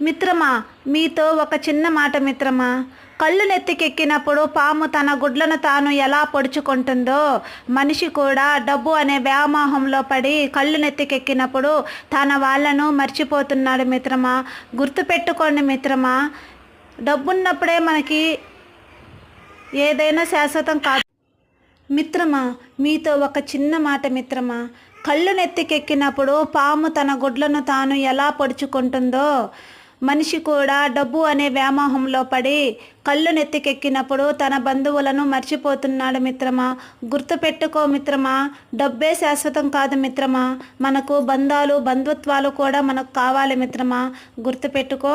మిత్రమా మీతో ఒక చిన్న మాట మిత్రమా. కళ్ళు నెత్తికెక్కినప్పుడు పాము తన గుడ్లను తాను ఎలా పొడుచుకుంటుందో మనిషి కూడా డబ్బు అనే వ్యామోహంలో పడి కళ్ళు నెత్తికెక్కినప్పుడు తన వాళ్ళను మర్చిపోతున్నాడు మిత్రమా. గుర్తుపెట్టుకోండి మిత్రమా డబ్బున్నప్పుడే మనకి ఏదైనా శాశ్వతం కాదు. మిత్రమా మీతో ఒక చిన్న మాట మిత్రమా. కళ్ళు నెత్తికెక్కినప్పుడు పాము తన గుడ్లను తాను ఎలా పొడుచుకుంటుందో మనిషి కూడా డబ్బు అనే వ్యామోహంలో పడి కళ్ళు నెత్తికెక్కినప్పుడు తన బంధువులను మర్చిపోతున్నాడు మిత్రమా? గుర్తుపెట్టుకో మిత్రమా? డబ్బే శాశ్వతం కాదు మిత్రమా? మనకు బంధాలు బంధుత్వాలు కూడా మనకు కావాలి మిత్రమా? గుర్తుపెట్టుకో